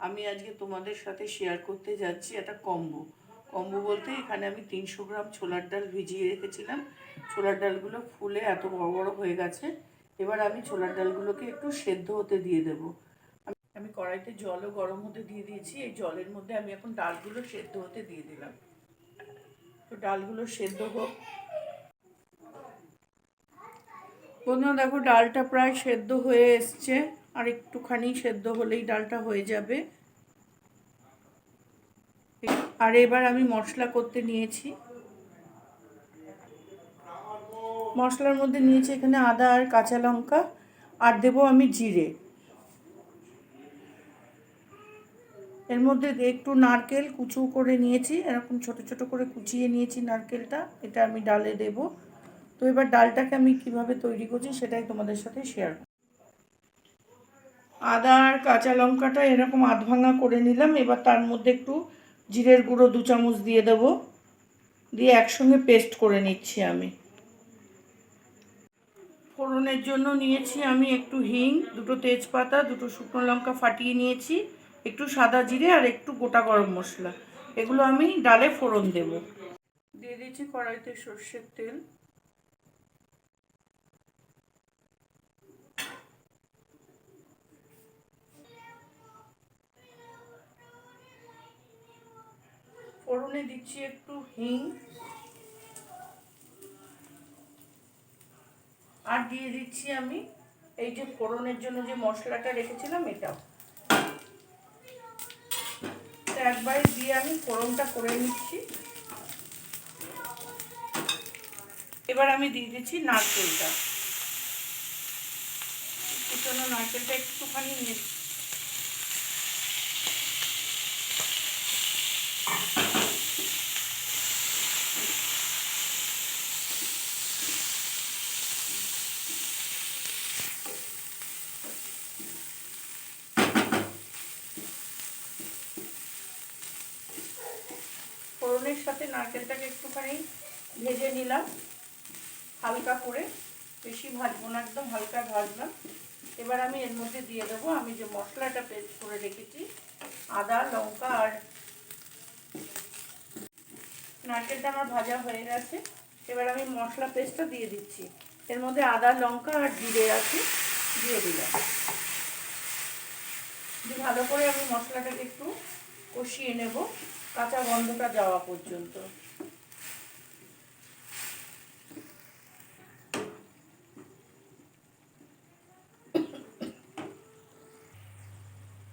আমি আজকে তোমাদের সাথে শেয়ার করতে যাচ্ছি একটা কম্বো কম্বো বলতে এখানে আমি তিনশো গ্রাম ছোলার ডাল ভিজিয়ে রেখেছিলাম। ছোলার ডালগুলো ফুলে এত বড় বড় হয়ে গেছে। এবার আমি ছোলার ডালগুলোকে একটু সেদ্ধ হতে দিয়ে দেবো। আমি কড়াইতে জলও গরম হতে দিয়ে দিয়েছি। এই জলের মধ্যে আমি এখন ডালগুলো সেদ্ধ হতে দিয়ে দিলাম। তো ডালগুলো সেদ্ধ হোক। বন্ধুরা দেখো ডালটা প্রায় সেদ্ধ হয়ে এসছে। আর একটুখানি সেদ্ধ হলেই ডালটা হয়ে যাবে। আর এবার আমি মশলা করতে নিয়েছি। মশলার মধ্যে নিয়েছি এখানে আদা আর কাঁচা লঙ্কা, আর দেবো আমি জিরে। এর মধ্যে একটু নারকেল কুচু করে নিয়েছি, এরকম ছোট ছোট করে কুচিয়ে নিয়েছি নারকেলটা, এটা আমি ডালে দেব। তো এবার ডালটাকে আমি কীভাবে তৈরি করছি সেটাই তোমাদের সাথে শেয়ার আদা আর কাঁচা লঙ্কাটা এরকম আধ ভাঙা করে নিলাম। এবার তার মধ্যে একটু জিরের গুঁড়ো দু চামচ দিয়ে দেবো। দিয়ে একসঙ্গে পেস্ট করে নিচ্ছি আমি। ফোড়নের জন্য নিয়েছি আমি একটু হিং, দুটো তেজপাতা, দুটো শুকনো লঙ্কা ফাটিয়ে নিয়েছি, একটু সাদা জিরে আর একটু গোটা গরম মশলা। এগুলো আমি ডালে ফোড়ন দেব। দিয়ে দিয়েছি কড়াইতে সর্ষের তেল। ফোড়নে দিচ্ছি একটু হিং। আর দিয়ে দিচ্ছি আমি এই যে ফোড়নের জন্য যে মশলাটা রেখেছিলাম এটাও। একবারে দিয়ে আমি ফোড়নটা করে নিচ্ছি। এবার আমি দিয়ে দিচ্ছি নারকেলটা। কুচনো নারকেলটা একটুখানি নিয়ে ফোড়নের সাথে নারকেলটাকে একটুখানি ভেজে নিলাম, হালকা করে। বেশি ভাজবো না, একদম হালকা ভাজলাম। এবার আমি এর মধ্যে দিয়ে দেবো, আমি যে মশলাটা পেস্ট করে রেখেছি, আদা, লঙ্কা আর নারকেলটা আমার ভাজা হয়ে গেছে। এবার আমি মশলা পেস্টটা দিয়ে দিচ্ছি। এর মধ্যে আদা, লঙ্কা আর জিরে আছে, দিয়ে দিলাম। ভালো করে আমি মশলাটাকে একটু কষিয়ে নেব। কাঁচা গন্ধটা যাওয়া পর্যন্ত।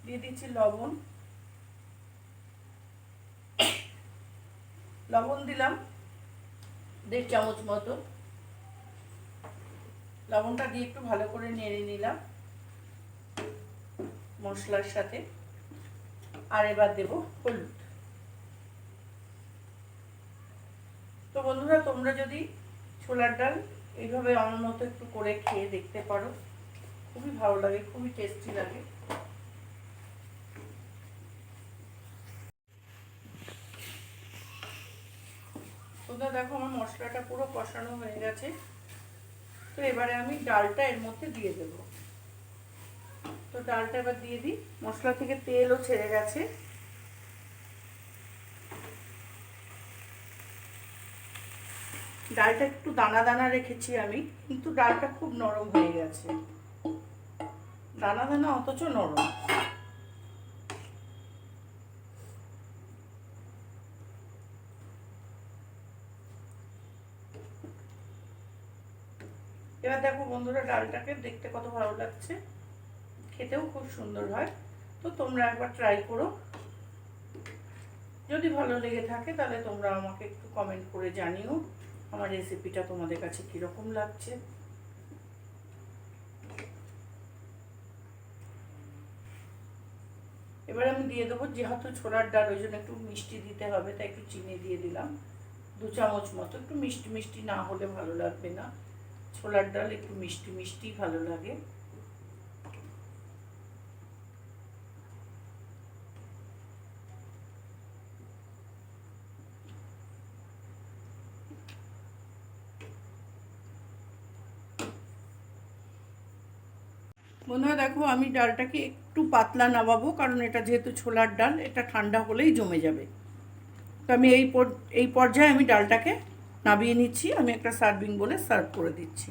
দিয়ে দিচ্ছি লবণ। লবণ দিলাম দেড় চামচ মতো। লবণটা দিয়ে একটু ভালো করে নেড়ে নিলাম মশলার সাথে। আর এবার দেব হলুদ। বন্ধুরা, তোমরা যদি ছোলার ডাল এইভাবে আমার মতো একটু করে খেয়ে দেখতে পারো। খুবই ভালো লাগে, খুবই টেস্টি লাগে। তোমরা দেখো আমার মশলাটা পুরো কষানো হয়ে গেছে। তো এবারে আমি ডালটা এর মধ্যে দিয়ে দেব। তো ডালটা এবার দিয়ে দিই। মশলা থেকে তেলও ছেড়ে গেছে। ডালটা একটু দানা দানা রেখেছি আমি, কিন্তু ডালটা খুব নরম হয়ে গেছে। দানা দানা অথচ নরম। এবার দেখো বন্ধুরা, ডালটাকে দেখতে কত ভালো লাগছে। খেতেও খুব সুন্দর হয়। তো তোমরা একবার ট্রাই করো। যদি ভালো লেগে থাকে, তাহলে তোমরা আমাকে একটু কমেন্ট করে জানিও। আমার রেসিপিটা তোমাদের কাছে কীরকম লাগছে? এবার আমি দিয়ে দেবো, যেহেতু ছোলার ডাল, ওই জন্য একটু মিষ্টি দিতে হবে, তাই একটু চিনি দিয়ে দিলাম। দু চামচ মতো, একটু মিষ্টি মিষ্টি না হলে ভালো লাগবে না। ছোলার ডাল একটু মিষ্টি মিষ্টি ভালো লাগে বন্ধুরা দেখো, আমি ডালটাকে একটু পাতলা নামাবো, কারণ এটা যেহেতু ছোলার ডাল, এটা ঠান্ডা হলেই জমে যাবে। তো আমি এই এই পর্যায়ে আমি ডালটাকে নামিয়ে নিচ্ছি, আমি একটা সার্ভিং বলে সার্ভ করে দিচ্ছি।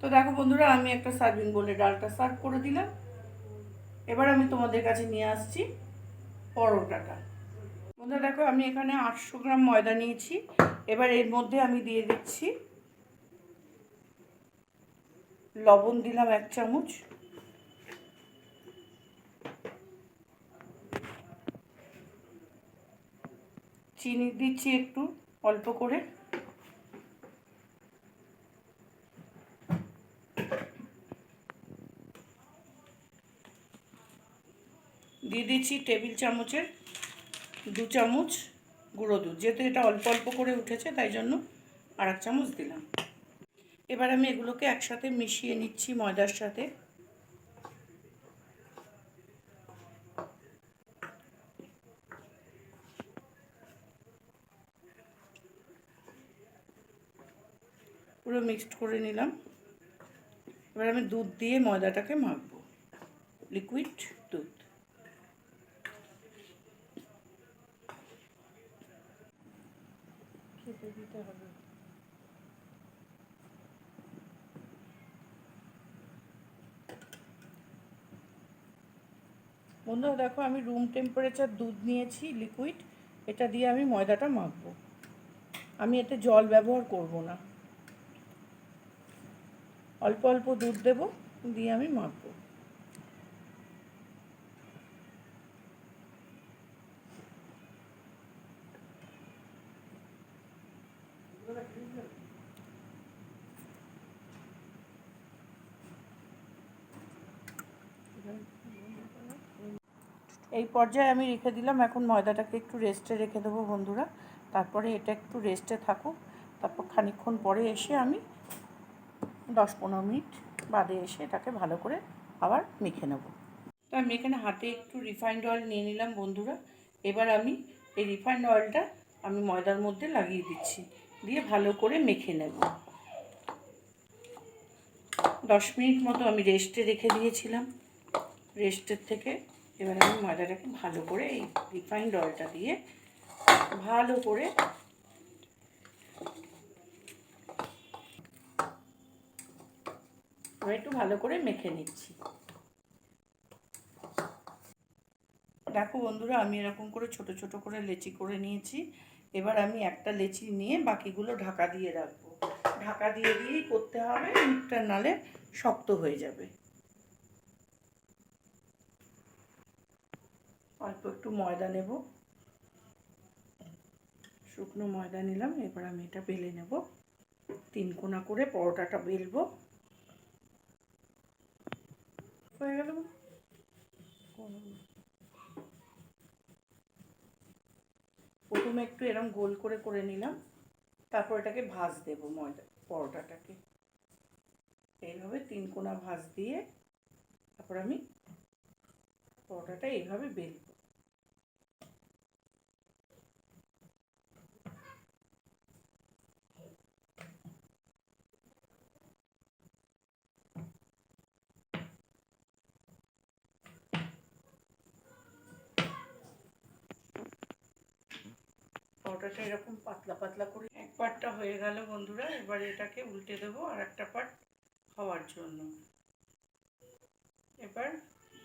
তো দেখো বন্ধুরা, আমি একটা সার্ভিং বলে ডালটা সার্ভ করে দিলাম। এবার আমি তোমাদের কাছে নিয়ে আসছি পরোটাটা। বন্ধুরা দেখো, আমি এখানে আটশো গ্রাম ময়দা নিয়েছি। এবার এর মধ্যে আমি দিয়ে দিচ্ছি লবণ দিলাম এক চামচ। চিনি দিচ্ছি একটু, অল্প করে। দিয়ে দিচ্ছি টেবিল চামচের দু চামচ গুঁড়ো দুধ। যেহেতু এটা অল্প অল্প করে উঠেছে, তাই জন্য আর এক চামচ দিলাম। এবার আমি এগুলোকে একসাথে মিশিয়ে নিচ্ছি ময়দার সাথে। পুরো মিক্সড করে নিলাম। এবার আমি দুধ দিয়ে ময়দাটাকে মাখবো। লিকুইড দুধ খেতে দিতে হবে বন্ধুরা, দেখো আমি রুম টেম্পারেচার দুধ নিয়েছি লিকুইড এটা দিয়ে আমি ময়দাটা মাখবো। আমি এতে জল ব্যবহার করব না। অল্প অল্প দুধ দেব, দিয়ে আমি মাখবো। পর্যায়ে আমি রেখে দিলাম। এখন ময়দাটাকে একটু রেস্টে রেখে দেবো বন্ধুরা। তারপরে এটা একটু রেস্টে থাকুক। তারপর খানিকক্ষণ পরে এসে আমি দশ পনেরো মিনিট বাদে এসে এটাকে ভালো করে আবার মেখে নেব। তো আমি এখানে হাতে একটু রিফাইন্ড অয়েল নিয়ে নিলাম বন্ধুরা। এবার আমি এই রিফাইন্ড অয়েলটা আমি ময়দার মধ্যে লাগিয়ে দিচ্ছি। দিয়ে ভালো করে মেখে নেব। দশ মিনিট মতো আমি রেস্টে রেখে দিয়েছিলাম। রেস্টের থেকে এবার আমি ময়দাটাকে ভালো করে এই রিফাইন্ড অয়েলটা দিয়ে ভালো করে একটু ভালো করে মেখে নিচ্ছি। দেখো বন্ধুরা, আমি এরকম করে ছোট ছোট করে লেচি করে নিয়েছি। এবার আমি একটা লেচি নিয়ে বাকিগুলো ঢাকা দিয়ে রাখব। ঢাকা দিয়ে দিয়েই করতে হবে, মুখটা নালে শক্ত হয়ে যাবে। অল্প একটু ময়দা নেব। শুকনো ময়দা নিলাম, এবার আমি এটা বেলে নেব। তিন কোনা করে পরোটাটা বেলবো। হয়ে গেল প্রথমে একটু এরম গোল করে করে নিলাম, তারপর এটাকে ভাজ দেব ময়দা, পরোটাটাকে। এইভাবে তিন কোনা ভাজ দিয়ে তারপর আমি পরোটাটা এইভাবে বেলবো। পরোটাটা এরকম পাতলা পাতলা করে এক পাটটা হয়ে গেল বন্ধুরা, এবার এটাকে উল্টে দেবো আর একটা পাট হওয়ার জন্য। এবার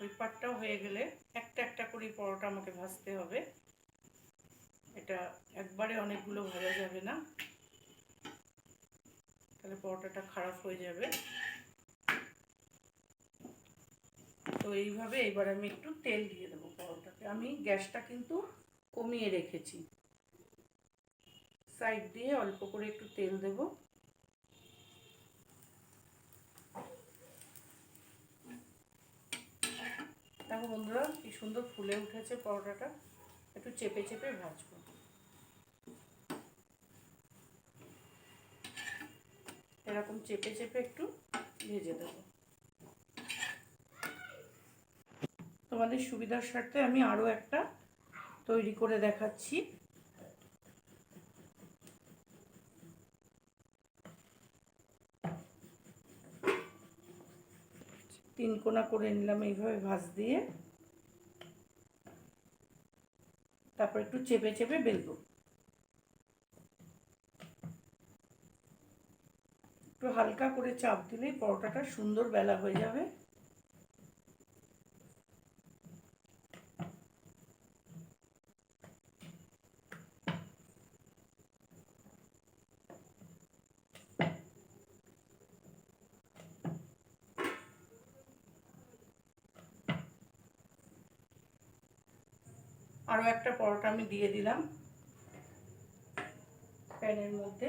ওই পাটটাও হয়ে গেলে একটা একটা করে পরোটা আমাকে ভাজতে হবে। এটা একবারে অনেকগুলো ভাজা যাবে না। তাহলে পরোটাটা খারাপ হয়ে যাবে। তো এইভাবে এবার আমি একটু তেল দিয়ে দেবো পরোটাতে আমি গ্যাসটা কিন্তু কমিয়ে রেখেছি। সাইড দিয়ে অল্প করে একটু তেল দেব। দেখো বন্ধুরা, কি সুন্দর ফুলে উঠেছে পরোটাটা। একটু চেপে চেপে ভাজবো। এরকম চেপে চেপে একটু ভেজে দেব। তোমাদের সুবিধার স্বার্থে আমি আরও একটা তৈরি করে দেখাচ্ছি। তিন কোনা করে নিলাম এইভাবে ভাঁজ দিয়ে। তারপর একটু চেপে চেপে বেলবো। একটু হালকা করে চাপ দিলেই পরোটাটা সুন্দর বেলা হয়ে যাবে। আরও একটা পরোটা আমি দিয়ে দিলাম। প্যানের মধ্যে।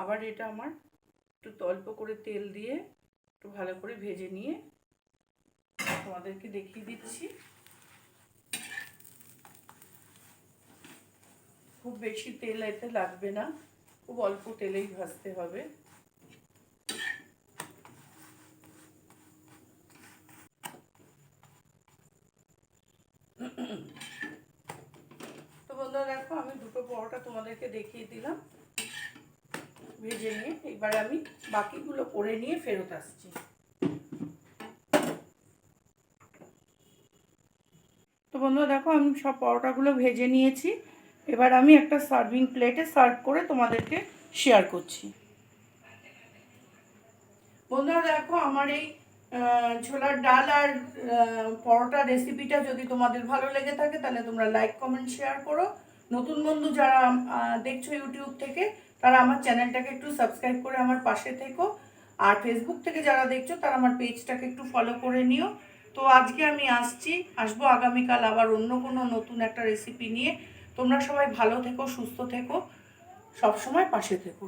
আবার এটা আমার একটু অল্প করে তেল দিয়ে একটু ভালো করে ভেজে নিয়ে তোমাদেরকে দেখিয়ে দিচ্ছি। খুব বেশি তেল এতে লাগবে না, খুব অল্প তেলেই ভাজতে হবে। তো বন্ধুরা দেখো, আমি দুটো পরোটা তোমাদেরকে দেখিয়ে দিলাম। ভেজে নিয়ে এবার আমি বাকিগুলো করে নিয়ে ফেরত আসছি। তো বন্ধুরা দেখো, আমি সব পরোটাগুলো ভেজে নিয়েছি। এবার আমি একটা সার্ভিং প্লেটে সার্ভ করে তোমাদেরকে শেয়ার করছি। বন্ধুরা দেখো, আমার এই ছোলার ডাল আর পরোটা রেসিপিটা যদি তোমাদের ভালো লেগে থাকে, তাহলে তোমরা লাইক কমেন্ট শেয়ার করো। নতুন বন্ধু যারা দেখছ ইউটিউব থেকে তারা আমার চ্যানেলটাকে একটু সাবস্ক্রাইব করে আমার পাশে থেকো। আর ফেসবুক থেকে যারা দেখছ, তারা আমার পেজটাকে একটু ফলো করে নিও। তো আজকে আমি আসছি, আসব আগামীকাল আবার অন্য কোনো নতুন একটা রেসিপি নিয়ে। তোমরা সবাই ভালো থেকো, সুস্থ থেকো, সবসময় পাশে থেকো।